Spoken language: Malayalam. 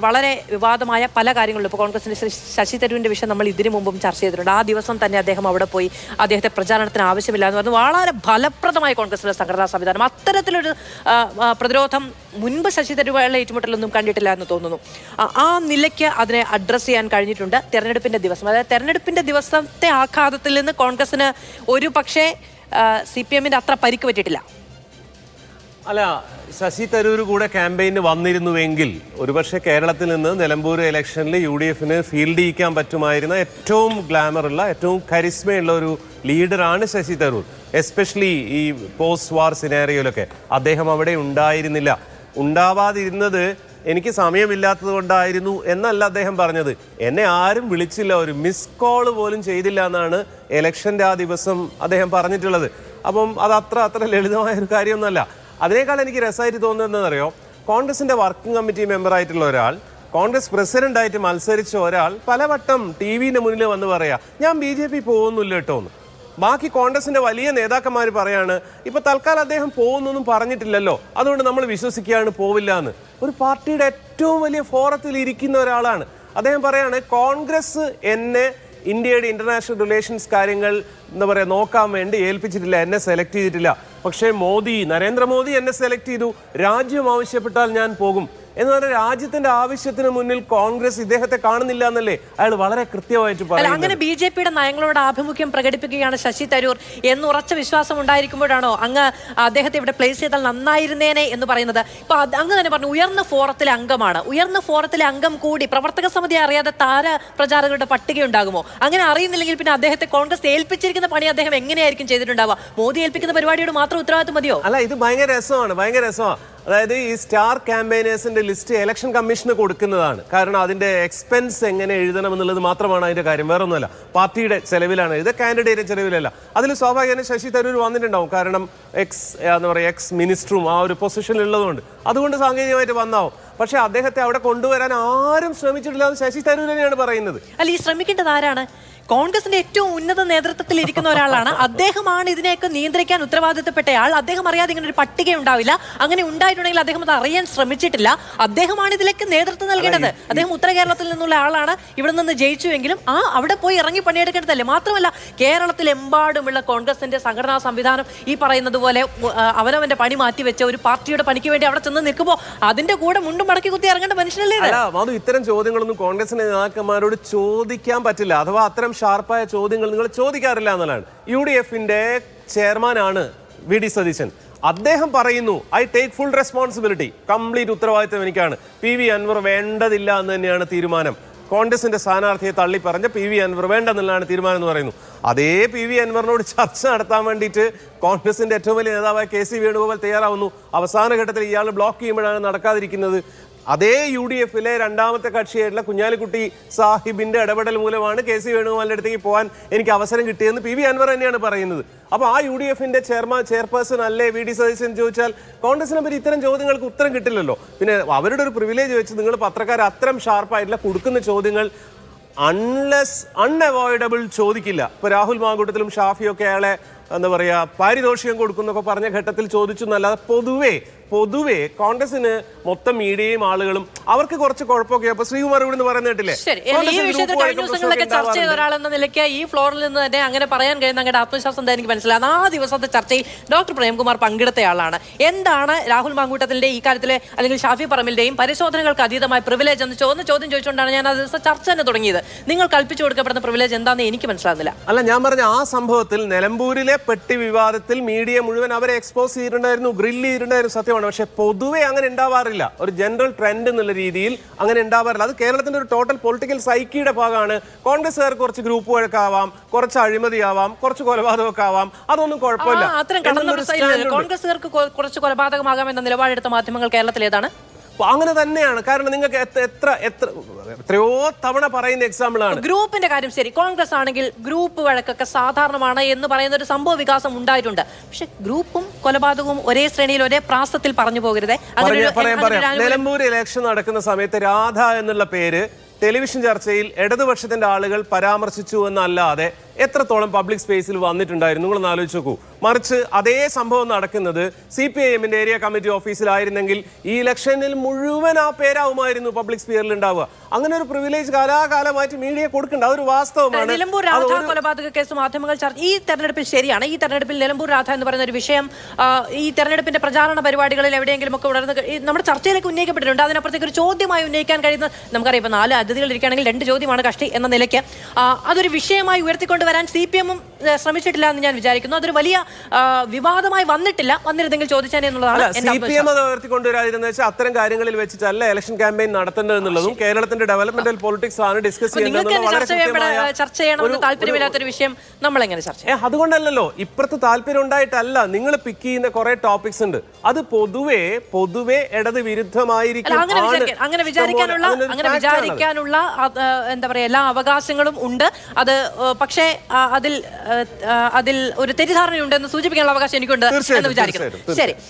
വളരെ വിവാദമായ പല കാര്യങ്ങളിലും ഇപ്പോൾ കോൺഗ്രസിന്റെ ശശി- തരൂരിന്റെ വിഷയം നമ്മൾ ഇതിനു മുമ്പും ചർച്ച ചെയ്തിട്ടുണ്ട്. ആ ദിവസം തന്നെ അദ്ദേഹം അവിടെ പോയി അദ്ദേഹത്തെ പ്രചാരണത്തിന് ആവശ്യമില്ല എന്ന് പറഞ്ഞു. വളരെ ഫലപ്രദമായ കോൺഗ്രസിന്റെ സംഘടനാ സംവിധാനം. അത്തരത്തിലൊരു പ്രതിരോധം മുൻപ് ശശി തരൂരുമായുള്ള ഏറ്റുമുട്ടലൊന്നും കണ്ടിട്ടില്ല എന്ന് തോന്നുന്നു. ആ, നിലയ്ക്ക് അതിനെ അഡ്രസ്സ് ചെയ്യാൻ കഴിഞ്ഞിട്ടുണ്ട് തെരഞ്ഞെടുപ്പിന്റെ ദിവസം. അതായത് തെരഞ്ഞെടുപ്പിന്റെ ദിവസത്തെ ആഘാതത്തിൽ നിന്ന് കോൺഗ്രസിന് ഒരു പക്ഷേ സി പി എമ്മിന്റെ അത്ര പരിക്ക് പറ്റിയിട്ടില്ല. അല്ല ശശി തരൂർ കൂടെ ക്യാമ്പയിന് വന്നിരുന്നുവെങ്കിൽ ഒരുപക്ഷെ കേരളത്തിൽ നിന്ന് നിലമ്പൂർ ഇലക്ഷനിൽ യു ഡി എഫിന് ഫീൽഡ് ചെയ്യിക്കാൻ പറ്റുമായിരുന്ന ഏറ്റവും ഗ്ലാമറുള്ള ഏറ്റവും കരിസ്മയുള്ള ഒരു ലീഡറാണ് ശശി തരൂർ. എസ്പെഷ്യലി ഈ പോസ്റ്റ് വാർ സിനാരിയോയിലൊക്കെ അദ്ദേഹം അവിടെ ഉണ്ടായിരുന്നില്ല. ഉണ്ടാവാതിരുന്നത് എനിക്ക് സമയമില്ലാത്തത് കൊണ്ടായിരുന്നു എന്നല്ല അദ്ദേഹം പറഞ്ഞത്. എന്നെ ആരും വിളിച്ചില്ല ഒരു മിസ് കോൾ പോലും ചെയ്തില്ല എന്നാണ് ഇലക്ഷന്റെ ആ ദിവസം അദ്ദേഹം പറഞ്ഞിട്ടുള്ളത്. അപ്പം അത് അത്ര അത്ര ലളിതമായ ഒരു കാര്യമൊന്നുമല്ല. അതിനേക്കാൾ എനിക്ക് രസമായിട്ട് തോന്നുന്നതെന്ന് അറിയോ കോൺഗ്രസിന്റെ വർക്കിംഗ് കമ്മിറ്റി മെമ്പർ ആയിട്ടുള്ള ഒരാൾ കോൺഗ്രസ് പ്രസിഡന്റ് ആയിട്ട് മത്സരിച്ച ഒരാൾ പലവട്ടം ടി വിന്റെ മുന്നിൽ വന്ന് പറയാ ഞാൻ ബി ജെ പി പോകുന്നില്ല കേട്ടോ എന്ന് ബാക്കി കോൺഗ്രസിന്റെ വലിയ നേതാക്കന്മാർ പറയാണ് ഇപ്പൊ തൽക്കാലം അദ്ദേഹം പോകുന്നൊന്നും പറഞ്ഞിട്ടില്ലല്ലോ. അതുകൊണ്ട് നമ്മൾ വിശ്വസിക്കുകയാണ് പോവില്ല എന്ന് ഒരു പാർട്ടിയുടെ ഏറ്റവും വലിയ ഫോറത്തിൽ ഇരിക്കുന്ന ഒരാളാണ്. അദ്ദേഹം പറയാണ് കോൺഗ്രസ് എന്നെ ഇന്ത്യയുടെ ഇന്റർനാഷണൽ റിലേഷൻസ് കാര്യങ്ങൾ എന്താ പറയുക നോക്കാൻ വേണ്ടി ഏൽപ്പിച്ചിട്ടില്ല എന്നെ സെലക്ട് ചെയ്തിട്ടില്ല. പക്ഷേ മോദി നരേന്ദ്രമോദി എന്നെ സെലക്ട് ചെയ്തു. രാജ്യം ആവശ്യപ്പെട്ടാൽ ഞാൻ പോകും. എന്ന് പറഞ്ഞ രാജ്യത്തിന്റെ ആവശ്യത്തിന് മുന്നിൽ കോൺഗ്രസ് ഇദ്ദേഹത്തെ കാണുന്നില്ല എന്നല്ലേ അയാൾ വളരെ കൃത്യമായിട്ട് പറഞ്ഞു അങ്ങനെ ബി ജെ പിയുടെ നയങ്ങളോട് ആഭിമുഖ്യം പ്രകടിപ്പിക്കുകയാണ് ശശി തരൂർ എന്ന് ഉറച്ച വിശ്വാസം ഉണ്ടായിരിക്കുമ്പോഴാണോ അങ്ങ് അദ്ദേഹത്തെ ഇവിടെ പ്ലേസ് ചെയ്താൽ നന്നായിരുന്നേനെ എന്ന് പറയുന്നത്? ഇപ്പൊ അങ്ങ് തന്നെ പറഞ്ഞു ഉയർന്ന ഫോറത്തിലെ അംഗമാണ്. ഉയർന്ന ഫോറത്തിലെ അംഗം കൂടി പ്രവർത്തക സമിതി അറിയാതെ താര പ്രചാരകരുടെ പട്ടിക ഉണ്ടാകുമോ? അങ്ങനെ അറിയുന്നില്ലെങ്കിൽ പിന്നെ അദ്ദേഹത്തെ കോൺഗ്രസ് ഏൽപ്പിച്ചിരിക്കുന്ന പണി അദ്ദേഹം എങ്ങനെയായിരിക്കും ചെയ്തിട്ടുണ്ടാവുക? മോദി ഏൽപ്പിക്കുന്ന പരിപാടിയോട് മാത്രം ഉത്തരവാദിത്വം മതിയോ? അല്ല ഇത് ഭയങ്കര രസമാണ് ഭയങ്കര രസമാണ്. അതായത് ഈ സ്റ്റാർ ക്യാമ്പയിനേഴ്സിന്റെ ലിസ്റ്റ് ഇലക്ഷൻ കമ്മീഷന് കൊടുക്കുന്നതാണ്. കാരണം അതിന്റെ എക്സ്പെൻസ് എങ്ങനെ എഴുതണം എന്നുള്ളത് മാത്രമാണ് അതിന്റെ കാര്യം. വേറെ ഒന്നുമല്ല പാർട്ടിയുടെ ചെലവിലാണ്. ഇത് കാൻഡിഡേറ്റ് ചെലവിലല്ല. അതിൽ സ്വാഭാവികമായും ശശി തരൂർ വന്നിട്ടുണ്ടാവും. കാരണം എക്സ് എന്താ പറയുക എക്സ് മിനിസ്റ്ററും ആ ഒരു പൊസിഷനിൽ ഉള്ളതുകൊണ്ട്. അതുകൊണ്ട് സാങ്കേതികമായിട്ട് വന്നാവും. പക്ഷെ അദ്ദേഹത്തെ അവിടെ കൊണ്ടുവരാൻ ആരും ശ്രമിച്ചിട്ടില്ല എന്ന് ശശി തരൂർ തന്നെയാണ് പറയുന്നത്. അല്ല ഈ ശ്രമിക്കേണ്ടത് ആരാണ്? കോൺഗ്രസിന്റെ ഏറ്റവും ഉന്നത നേതൃത്വത്തിൽ ഇരിക്കുന്ന ഒരാളാണ്. അദ്ദേഹമാണ് ഇതിനെയൊക്കെ നിയന്ത്രിക്കാൻ ഉത്തരവാദിത്തപ്പെട്ടയാൾ. അദ്ദേഹം അറിയാതെ ഇങ്ങനെ ഒരു പട്ടിക ഉണ്ടാവില്ല. അങ്ങനെ ഉണ്ടായിട്ടുണ്ടെങ്കിൽ അദ്ദേഹം അത് അറിയാൻ ശ്രമിച്ചിട്ടില്ല. അദ്ദേഹമാണ് ഇതിലേക്ക് നേതൃത്വം നൽകേണ്ടത്. അദ്ദേഹം ഉത്തര കേരളത്തിൽ നിന്നുള്ള ആളാണ്. ഇവിടെ നിന്ന് ജയിച്ചുവെങ്കിലും ആ അവിടെ പോയി ഇറങ്ങി പണിയെടുക്കേണ്ടതല്ലേ? മാത്രമല്ല കേരളത്തിലെമ്പാടുമുള്ള കോൺഗ്രസിന്റെ സംഘടനാ സംവിധാനം ഈ പറയുന്നത് പോലെ അവനവന്റെ പണി മാറ്റി വെച്ച ഒരു പാർട്ടിയുടെ പണിക്ക് വേണ്ടി അവിടെ ചെന്ന് നിൽക്കുമ്പോൾ അതിന്റെ കൂടെ മുണ്ടും മടക്കി കുത്തി ഇറങ്ങേണ്ട മനുഷ്യനല്ലേ ഇത്തരം ചോദ്യങ്ങളൊന്നും കോൺഗ്രസിന്റെ നേതാക്കന്മാരോട് ചോദിക്കാൻ പറ്റില്ല. അഥവാ അത്തരം ഷാർപ്പായ ചോദ്യങ്ങൾ നിങ്ങൾ ചോദിക്കാറില്ല എന്നുള്ളതാണ്. യു ഡി എഫിന്റെ ചെയർമാനാണ് വി ഡി സതീശൻ. അദ്ദേഹം പറയുന്നു I take full responsibility. Complete ഉത്തരവാദിത്തം എനിക്കാണ്. പി വി അൻവർ വേണ്ടതില്ല എന്ന് തന്നെയാണ് തീരുമാനം. കോൺഗ്രസിന്റെ സ്ഥാനാർത്ഥിയെ തള്ളി പറഞ്ഞ പി വി അൻവർ വേണ്ടെന്നുള്ളതാണ് തീരുമാനം എന്ന് പറയുന്നു. അതേ പി വി അൻവറിനോട് ചർച്ച നടത്താൻ വേണ്ടിയിട്ട് കോൺഗ്രസിന്റെ ഏറ്റവും വലിയ നേതാവായ കെ സി വേണുഗോപാൽ തയ്യാറാവുന്നു. അവസാന ഘട്ടത്തിൽ ഇയാൾ ബ്ലോക്ക് ചെയ്യുമ്പോഴാണ് നടക്കാതിരിക്കുന്നത്. അതേ യു ഡി എഫിലെ രണ്ടാമത്തെ കക്ഷിയായിട്ടുള്ള കുഞ്ഞാലിക്കുട്ടി സാഹിബിന്റെ ഇടപെടൽ മൂലമാണ് കെ സി വേണുഗോപാലിന്റെ അടുത്തേക്ക് പോകാൻ എനിക്ക് അവസരം കിട്ടിയെന്ന് പി വി അൻവർ തന്നെയാണ് പറയുന്നത്. അപ്പോൾ ആ യു ഡി എഫിന്റെ ചെയർമാൻ ചെയർപേഴ്സൺ അല്ലേ വി ഡി സതീശൻ ചോദിച്ചാൽ കോൺഗ്രസിനെ പറ്റി ഇത്തരം ചോദ്യങ്ങൾക്ക് ഉത്തരം കിട്ടില്ലല്ലോ. പിന്നെ അവരുടെ ഒരു പ്രിവിലേജ് വെച്ച് നിങ്ങൾ പത്രക്കാർ അത്തരം ഷാർപ്പായിട്ടുള്ള കൊടുക്കുന്ന ചോദ്യങ്ങൾ അൺലെസ് അൺഅവോയ്ഡബിൾ ചോദിക്കില്ല. ഇപ്പൊ രാഹുൽ മാങ്കൂട്ടത്തിലും ഷാഫിയൊക്കെ അയാളെ എന്താ പറയുക പാരിതോഷികം കൊടുക്കുന്നൊക്കെ പറഞ്ഞ ഘട്ടത്തിൽ ചോദിച്ചു എന്നല്ലാതെ പൊതുവേ പൊതുവേ കോൺഗ്രസിന് മൊത്തം മീഡിയയും ആളുകളും അവർക്ക് കുറച്ച് കുഴപ്പമൊക്കെ. അപ്പൊ ശ്രീകുമാർ ഇവിടെ നിന്ന് പറയുന്ന കേട്ടില്ലേ ഈ വിഷയത്തിൽ കഴിഞ്ഞ ദിവസങ്ങളിലൊക്കെ ചർച്ച ചെയ്ത. ഒരാളെന്ന നിലയ്ക്ക് ഈ ഫ്ലോറിൽ നിന്ന് തന്നെ അങ്ങനെ പറയാൻ കഴിയുന്ന അങ്ങയുടെ ആത്മവിശ്വാസം എന്താ എനിക്ക് മനസ്സിലാകും ആ ദിവസത്തെ ചർച്ചയിൽ ഡോക്ടർ പ്രേംകുമാർ പങ്കെടുത്തയാളാണ് എന്താണ് രാഹുൽ മാങ്കൂട്ടത്തിന്റെ ഈ കാര്യത്തിലെ അല്ലെങ്കിൽ ഷാഫി പറമ്പിന്റെയും പരിശോധനകൾക്ക് അതീതമായ പ്രിവിലേജ് എന്ന് ചോദിച്ച ചോദ്യം ചോദിച്ചുകൊണ്ടാണ് ഞാൻ ആ ദിവസം ചർച്ച തന്നെ തുടങ്ങിയത്. നിങ്ങൾ കൽപ്പിച്ചു കൊടുക്കപ്പെടുന്ന പ്രിവിലേജ് എന്താണെന്ന് എനിക്ക് മനസ്സിലാകുന്നില്ല. അല്ല ഞാൻ പറഞ്ഞ ആ സംഭവത്തിൽ നിലമ്പൂരിലെ പെട്ടി വിവാദത്തിൽ മീഡിയ മുഴുവൻ അവരെ എക്സ്പോസ് ചെയ്തിട്ടുണ്ടായിരുന്നു ഗ്രില്ല് ചെയ്തിട്ടുണ്ടായിരുന്നു സത്യമാണ്. പക്ഷേ പൊതുവെ അങ്ങനെ ഉണ്ടാവാറില്ല. ഒരു ജനറൽ ട്രെൻഡ് എന്നുള്ള രീതിയിൽ അങ്ങനെ ഉണ്ടാവാറില്ല. അത് കേരളത്തിന്റെ ഒരു ടോട്ടൽ പൊളിറ്റിക്കൽ സൈക്കിയുടെ ഭാഗമാണ്. കോൺഗ്രസ്സുകാർ കുറച്ച് ഗ്രൂപ്പ് വഴക്കാവാം കുറച്ച് അഴിമതിയാവാം കുറച്ച് കൊലപാതകമൊക്കെ ആവാം. അതൊന്നും കുഴപ്പമില്ല. ആ, അത്തരം കടന്ന എന്നുള്ളൊരു പ്രസംഗം stand ഉണ്ട്. കോൺഗ്രസുകാർക്ക് കൊ- കുറച്ച് കൊലപാതകമാകാം എന്ന നിലപാടെടുത്ത മാധ്യമങ്ങൾ അപ്പൊ അങ്ങനെ തന്നെയാണ്. കാരണം നിങ്ങൾക്ക് എത്ര എത്ര എത്ര എത്രയോ തവണ പറയുന്ന എക്സാമ്പിൾ ആണ്. ഗ്രൂപ്പിന്റെ കാര്യം ശരി. കോൺഗ്രസ് ആണെങ്കിൽ ഗ്രൂപ്പ് വഴക്കൊക്കെ സാധാരണമാണ് എന്ന് പറയുന്ന ഒരു സംഭവ വികാസം ഉണ്ടായിട്ടുണ്ട്. പക്ഷെ ഗ്രൂപ്പും കൊലപാതകവും ഒരേ ശ്രേണിയിൽ ഒരേ പ്രാസത്തിൽ പറഞ്ഞു പോകരുതേ. നിലമ്പൂർ ഇലക്ഷൻ നടക്കുന്ന സമയത്ത് രാധ എന്നുള്ള പേര് ടെലിവിഷൻ ചർച്ചയിൽ ഇടതുപക്ഷത്തിന്റെ ആളുകൾ പരാമർശിച്ചു എന്നല്ലാതെ എത്രത്തോളം പബ്ലിക് സ്പേസിൽ വന്നിട്ടുണ്ടായിരുന്നു? നിങ്ങൾ ആലോചിച്ച് നോക്കൂ. മറിച്ച് അതേ സംഭവം നടക്കുന്നത് സി പി ഐ എമ്മിന്റെ ഏരിയ കമ്മിറ്റി ഓഫീസിലായിരുന്നെങ്കിൽ ഈ ഇലക്ഷനിൽ മുഴുവൻ ആ പേരാവുമായിരുന്നു പബ്ലിക് സ്പിയറിൽ ഉണ്ടാവുക. അങ്ങനെ ഒരു പ്രിവിലേജ് കാലാകാലമായിട്ട് മീഡിയ കൊടുക്കേണ്ട. അതൊരു വാസ്തവമാണ്. നിലമ്പൂർ രാധ കൊലപാതക കേസ് മാധ്യമങ്ങൾ ചർച്ച ഈ തെരഞ്ഞെടുപ്പിൽ ശരിയാണ്. ഈ തെരഞ്ഞെടുപ്പിൽ നിലമ്പൂർ രാധ എന്ന് പറയുന്ന ഒരു വിഷയം ഈ തെരഞ്ഞെടുപ്പിന്റെ പ്രചാരണ പരിപാടികളിൽ എവിടെയെങ്കിലും ഒക്കെ ഉണർന്ന് നമ്മുടെ ചർച്ചയിലേക്ക് ഉന്നയിക്കപ്പെട്ടിട്ടുണ്ട്. അതിനപ്പുറത്തേക്ക് ഒരു ചോദ്യമായി ഉന്നയിക്കാൻ കഴിയുന്ന നമുക്കറിയാം ഇപ്പൊ നാല് അതിഥികൾ ഇരിക്കുകയാണെങ്കിൽ രണ്ട് ചോദ്യമാണ് കഷ്ടി എന്ന നിലയ്ക്ക്. അതൊരു വിഷയമായി ഉയർത്തിക്കൊണ്ട് വരാൻ സി പി എമ്മും ശ്രമിച്ചിട്ടില്ല എന്ന് ഞാൻ വിചാരിക്കുന്നു. അതൊരു വലിയ വിവാദമായി വന്നിട്ടില്ല. വന്നിരുന്നെങ്കിൽ ചോദിച്ചേനെ എന്നുള്ളതാണ് അല്ല എന്റെ സി പി എം അത് ഉയർത്തിക്കൊണ്ടുവരാതിരുന്ന വെച്ചാൽ അത്തരം കാര്യങ്ങളിൽ വെച്ചിട്ടല്ല ഇലക്ഷൻ ക്യാമ്പയിൻ നടത്തേണ്ടത് എന്നുള്ളതും കേരളത്തിന്റെ ഡെവലപ്മെന്റൽ പൊളിറ്റിക്സ് ആണ് ഡിസ്കസ് ചർച്ച ചെയ്യണമെന്ന് ഒരു- താല്പര്യമില്ലാത്തൊരു വിഷയം നമ്മൾ എങ്ങനെ ചർച്ച അതുകൊണ്ടല്ലല്ലോ. ഇപ്പുറത്ത് താല്പര്യം ഉണ്ടായിട്ടല്ല. നിങ്ങൾ പിക്ക് ചെയ്യുന്ന കുറെ ടോപ്പിക്സ് ഉണ്ട്. അത് പൊതുവെ പൊതുവെ ഇടത് വിരുദ്ധമായിരിക്കും അങ്ങനെ വിചാരിക്കാനുള്ള അങ്ങനെ വിചാരിക്കാനുള്ള എന്താ പറയാ എല്ലാ അവകാശങ്ങളും ഉണ്ട്. അത് പക്ഷേ അതിൽ അതിൽ ഒരു തെറ്റിദ്ധാരണയുണ്ടെന്ന് സൂചിപ്പിക്കാനുള്ള അവകാശം എനിക്കുണ്ട് എന്ന് വിചാരിക്കുന്നു. ശരി.